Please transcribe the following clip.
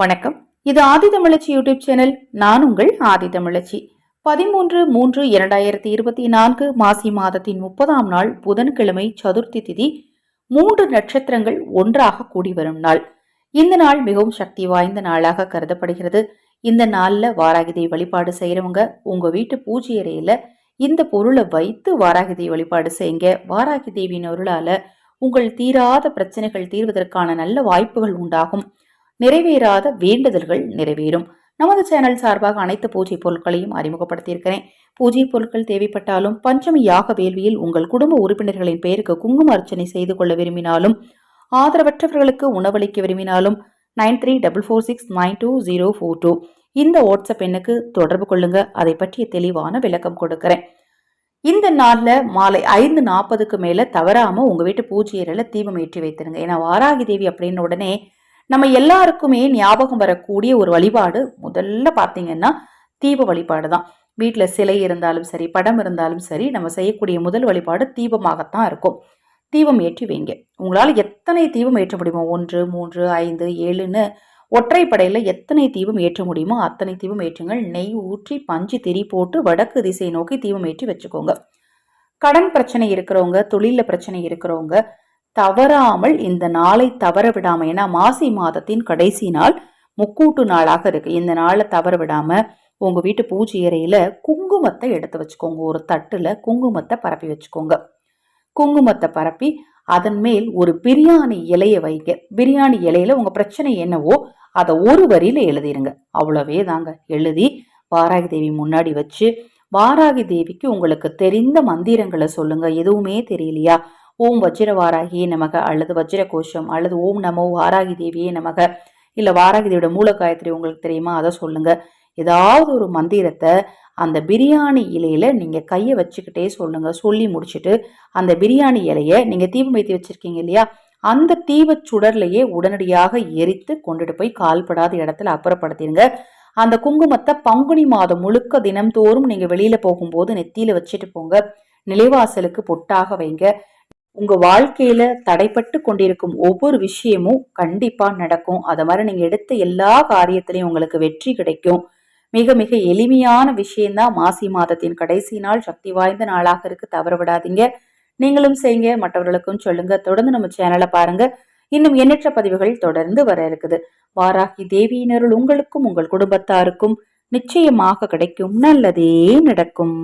வணக்கம். இது ஆதி தமிழச்சி YouTube channel. நான் உங்கள் ஆதி தமிழச்சி பதிமூன்று மூன்று இரண்டாயிரத்தி இருபத்தி நான்கு மாசி மாதத்தின் முப்பதாம் நாள் புதன்கிழமை சதுர்த்தி திதி மூன்று நட்சத்திரங்கள் ஒன்றாக கூடி வரும் நாள். இந்த நாள் மிகவும் சக்தி வாய்ந்த நாளாக கருதப்படுகிறது. இந்த நாளில் வாராகிதை வழிபாடு செய்கிறவங்க உங்கள் வீட்டு பூஜை அறையில் இந்த பொருளை வைத்து வாராகிதை வழிபாடு செய்யுங்க. வாராகி தேவியின் அருளால் உங்கள் தீராத பிரச்சனைகள் தீர்வதற்கான நல்ல வாய்ப்புகள் உண்டாகும். நிறைவேறாத வேண்டுதல்கள் நிறைவேறும். நமது சேனல் சார்பாக அனைத்து பூஜை பொருட்களையும் அறிமுகப்படுத்தியிருக்கிறேன். பூஜை பொருட்கள் தேவைப்பட்டாலும் பஞ்சமி யாக வேள்வியில் உங்கள் குடும்ப உறுப்பினர்களின் பெயருக்கு குங்கும அர்ச்சனை செய்து கொள்ள விரும்பினாலும் ஆதரவற்றவர்களுக்கு உணவளிக்க விரும்பினாலும் nine three double four six nine two zero four two இந்த வாட்ஸ்அப் எண்ணுக்கு தொடர்பு கொள்ளுங்க. அதை பற்றிய தெளிவான விளக்கம் கொடுக்கிறேன். இந்த நாளில் மாலை ஐந்து நாற்பதுக்கு மேலே தவறாமல் உங்கள் வீட்டு பூஜை அறையில தீபம் ஏற்றி வைத்திருங்க. ஏன்னா வாராகி தேவி அப்படின்ன உடனே நம்ம எல்லாருக்குமே ஞாபகம் வரக்கூடிய ஒரு வழிபாடு முதல்ல பார்த்தீங்கன்னா தீப வழிபாடு தான் வீட்டில் சிலை இருந்தாலும் சரி படம் இருந்தாலும் சரி நம்ம செய்யக்கூடிய முதல் வழிபாடு தீபமாகத்தான் இருக்கும். தீபம் ஏற்றி வைங்க. உங்களால் எத்தனை தீபம் ஏற்ற முடியுமோ ஒன்று மூன்று ஐந்து ஏழுன்னு ஒற்றைப்படையில் எத்தனை தீபம் ஏற்ற முடியுமோ அத்தனை தீபம் ஏற்றுங்கள். நெய் ஊற்றி பஞ்சு திரி போட்டு வடக்கு திசை நோக்கி தீபம் ஏற்றி வச்சுக்கோங்க. கடன் பிரச்சனை இருக்கிறவங்க தொழிலில் பிரச்சனை இருக்கிறவங்க தவறாமல் இந்த நாளை தவற விடாமல் ஏன்னா மாசி மாதத்தின் கடைசி நாள் முக்கூட்டு நாளாக இருக்கு. இந்த நாளை தவற விடாமல் உங்க வீட்டு பூஜை அறையில் குங்குமத்தை எடுத்து வச்சுக்கோங்க. ஒரு தட்டில் குங்குமத்தை பரப்பி வச்சுக்கோங்க. குங்குமத்தை பரப்பி அதன் மேல் ஒரு பிரியாணி இலையை வைக்க பிரியாணி இலையில உங்கள் பிரச்சனை என்னவோ அதை ஒரு வரியில எழுதிருங்க. அவ்வளவே தாங்க. எழுதி வாராகி தேவி முன்னாடி வச்சு வாராகி தேவிக்கு உங்களுக்கு தெரிந்த மந்திரங்களை சொல்லுங்க. எதுவுமே தெரியலையா? ஓம் வஜ்ர வாராகியே நமக. அல்லது வஜ்ர கோஷம் அல்லது ஓம் நமோ வாராகி தேவியே நமக. இல்லை வாராகி தேவியோட மூல காயத்ரி உங்களுக்கு தெரியுமா? அதை சொல்லுங்க. ஏதாவது ஒரு மந்திரத்தை அந்த பிரியாணி இலையில நீங்கள் கையை வச்சுக்கிட்டே சொல்லுங்க. சொல்லி முடிச்சுட்டு அந்த பிரியாணி இலையை நீங்கள் தீபம் வைத்து வச்சிருக்கீங்க இல்லையா? அந்த தீப சுடர்லையே உடனடியாக எரித்து கொண்டுட்டு போய் கால்படாத இடத்துல அப்புறப்படுத்திடுங்க அந்த குங்குமத்தை பங்குனி மாதம் முழுக்க தினம்தோறும் நீங்கள் வெளியில போகும்போது நெத்தியில வச்சுட்டு போங்க. நிலைவாசலுக்கு பொட்டாக வைங்க. உங்க வாழ்க்கையில தடைப்பட்டு கொண்டிருக்கும் ஒவ்வொரு விஷயமும் கண்டிப்பா நடக்கும். அத மாதிரி நீங்க எடுத்த எல்லா காரியத்திலையும் உங்களுக்கு வெற்றி கிடைக்கும். மிக மிக எளிமையான விஷயம்தான் மாசி மாதத்தின் கடைசி நாள். சக்தி வாய்ந்த நாளாக இருக்கு. தவற விடாதீங்க. நீங்களும் செய்யுங்க. மற்றவர்களுக்கும் சொல்லுங்க. தொடர்ந்து நம்ம சேனலை பாருங்க. இன்னும் எண்ணற்ற பதிவுகள் தொடர்ந்து வர இருக்குது. வாராகி தேவியினருள் உங்களுக்கும் உங்கள் குடும்பத்தாருக்கும் நிச்சயமாக கிடைக்கும். நல்லதே நடக்கும்.